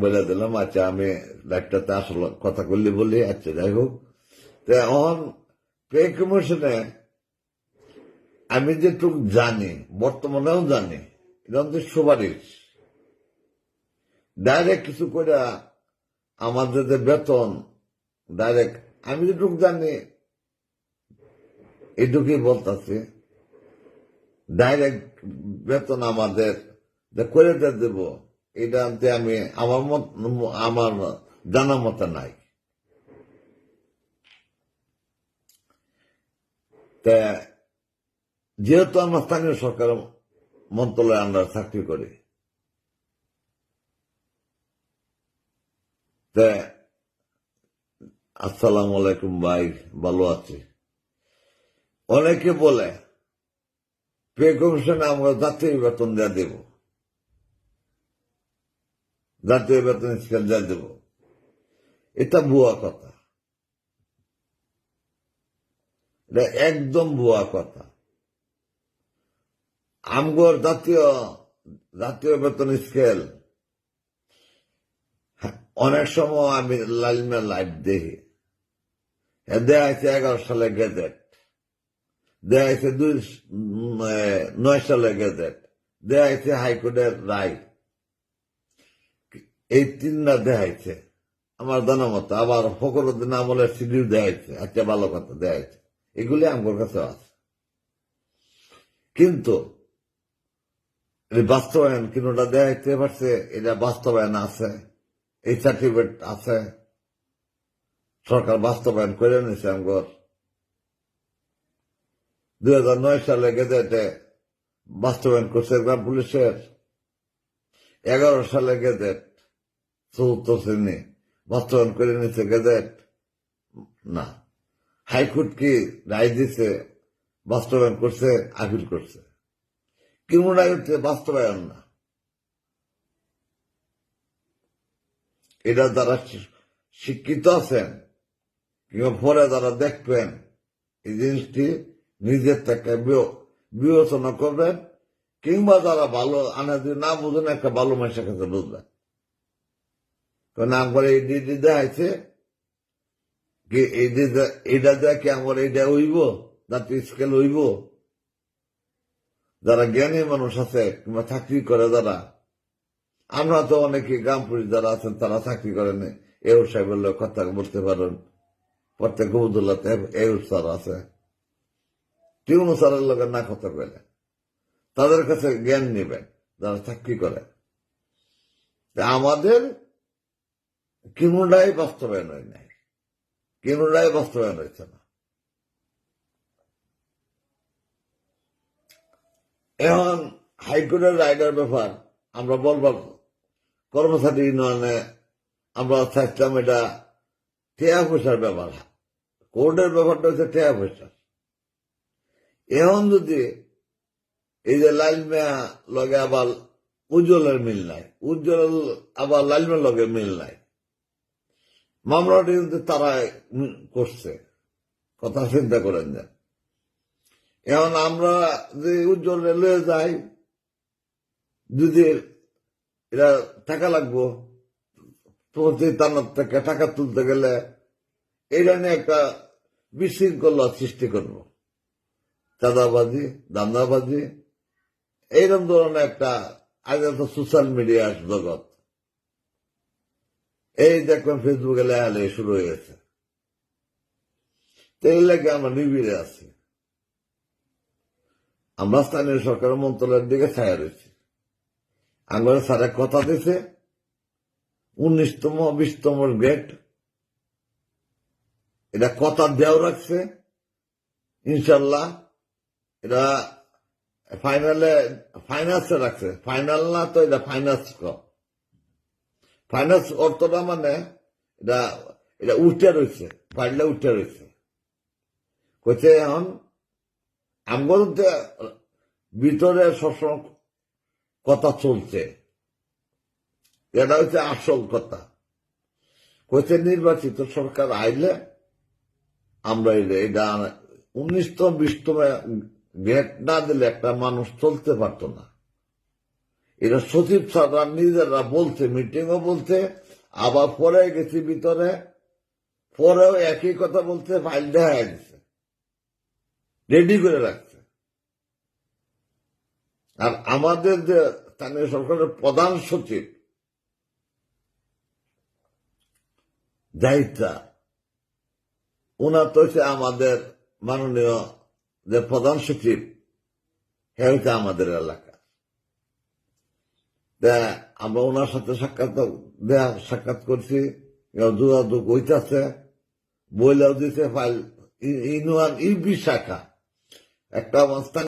বলে দিলাম আচ্ছা আমি ডাক্তারতে আসলে কথা করলি বলি আচ্ছা যাই হোক। পে কমিশনে আমি যেটুকু জানি, বর্তমানেও জানি, এটা সুপারিশ। ডাইরেক্ট কিছু করে আমাদের যে বেতন, ডাইরেক্ট আমি যেটুকু জানি, এটুকুই বলতেছি। ডাইরেক্ট বেতন আমাদের করে দেব এটা আনতে আমি আমার মত আমার জানা মতে নাই। যেহেতু আমরা স্থানীয় সরকার মন্ত্রণালয়ে আমরা চাকরি করি, তা আসসালাম আলাইকুম ভাই, ভালো আছি। অনেকে বলে, পে কমিশনে আমরা জাতীয় বেতন দেওয়া দেব। জাতীয় বেতন স্কেল দেওয়া দেব। এটা ভুয়া কথা। এটা একদম ভুয়া কথা। আমগর জাতীয় জাতীয় বেতন স্কেল। অনেক সময় আমি লালমে লাইভ দেখি। এ দেয়া আছে এগারো সালে গেজেট। দেয়া আছে দুই নয় সালে গেজেট। দেয়া আছে হাইকোর্টের রায়। এই তিনটা দেখাইছে। আমার জানা মতো আবার ফকরুদ্দিন আমলের সিডিও দেখাইছে আচ্ছা ভালো কথা দেখাইছে। এগুলি আমার কাছে আছে। কিন্তু বাস্তবায়ন কিনোটা দেখাইতে পারছে, এটা বাস্তবায়ন আছে, এই সার্টিফিকেট আছে। সরকার বাস্তবায়ন করে নিছে আমগর দুই হাজার নয় সালে গেজেটে বাস্তবায়ন করছে গ্রাম পুলিশের। এগারো সালে গেজেট চতুর্থ শ্রেণি বাস্তবায়ন করে নিছে গেজেট। না। হাইকোর্ট কি রায় দিছে বাস্তবায়ন করছে, আপিল করছে? রায় হচ্ছে বাস্তবায়ন না। এটা যারা শিক্ষিত আছেন কিংবা পরে যারা দেখবেন, এই জিনিসটি নিজের থেকে বিবেচনা করবেন, কিংবা যারা ভালো আনা যদি না বুঝেন, একটা ভালো মানুষের কাছে বুঝবেন। আমার এই ডিডি দেখাইছে কি এইটা দেখে আমার এইটা হইব জাতীয় স্কেল হইব? যারা জ্ঞানী মানুষ আছে কিংবা চাকরি করে যারা, আমরা তো অনেকে গ্রাম পুলিশ যারা আছেন তারা চাকরি করেন এও সাহেবের লোক কথা বলতে পারেন। প্রত্যেক গবুদুল্লাতে এও স্যার আছে। টিউনো স্যারের লোকের না কথা কইলে তাদের কাছে জ্ঞান নেবেন, যারা চাকরি করে। আমাদের কিনুটাই বাস্তবায়ন হয় নাই। কিনুটাই বাস্তবায়ন হয়েছে না। এখন হাইকোর্টের রায়টার ব্যাপার আমরা বলবার কর্মচারী ইউনিয়নে আমরা চাইছিলাম এটা টেয়া পয়সার ব্যাপার। কোর্টের ব্যাপারটা হচ্ছে টেয়া পয়সা। এখন যদি এই যে লাইল মেয়া লগে আবার উজ্জ্বলের মিল নাই, উজ্জ্বল আবার লাইল মেয়ার লগে মিল নাই মামলাটি কিন্তু তারা করছে, কথা চিন্তা করেন যে এখন আমরা যে উজ্জ্বল রেলওয়ে যাই, যদি এরা টাকা লাগবো প্রতি তানার থেকে টাকা তুলতে গেলে এটা নিয়ে একটা বিশৃঙ্খলা সৃষ্টি করব। চাঁদাবাজি, দান্দাবাজি, এইরকম ধরনের একটা আগে তো সোশ্যাল মিডিয়ার জগৎ। এই দেখবেন ফেসবুকে লেহালে শুরু হয়ে গেছে। লেগে আমরা নিবিড়ে আছি। আমরা স্থানীয় সরকার মন্ত্রণালয়ের দিকে ছায়া রয়েছি। আমরা স্যারের কথা দিছে উনিশতম, বিশতম গ্রেড এটা কথা দেওয়া রাখছে। ইনশাল্লাহ এটা ফাইনালে ফাইন্যান্সে রাখছে। ফাইনাল না তো এটা ফাইন্যান্স ফাইন্যান্স অর্থটা মানে এটা এটা উঠে রয়েছে ফাইলটা উঠে রয়েছে। কইছে এখন আমগর ভিতরে সবসময় কথা চলছে, এটা হচ্ছে আসল কথা। কইছে নির্বাচিত সরকার আইলে আমরা এটা এটা উনিশতম, বিশতম গেট না দিলে একটা মানুষ চলতে পারতো না। এটা সচিব স্যাররা নিজেরা বলছে মিটিংও বলছে, আবার পরে গেছি ভিতরে, পরেও একই কথা বলছে ফাইল দেখা গেছে। রেডি করে রাখছে। আর আমাদের যে স্থানীয় সরকারের প্রধান সচিব দায়িত্ব ওনার তো হচ্ছে আমাদের মাননীয় যে প্রধান সচিব হ্যাঁ হচ্ছে আমাদের এলাকা। তা আমরা ওনার সাথে সাক্ষাৎ দেয়া সাক্ষাৎ করছি। যোগাযোগ বইলাও বইলেও দিতে ফাইল। ইউনিয়ন ইউপি শাখা। একটা অবস্থান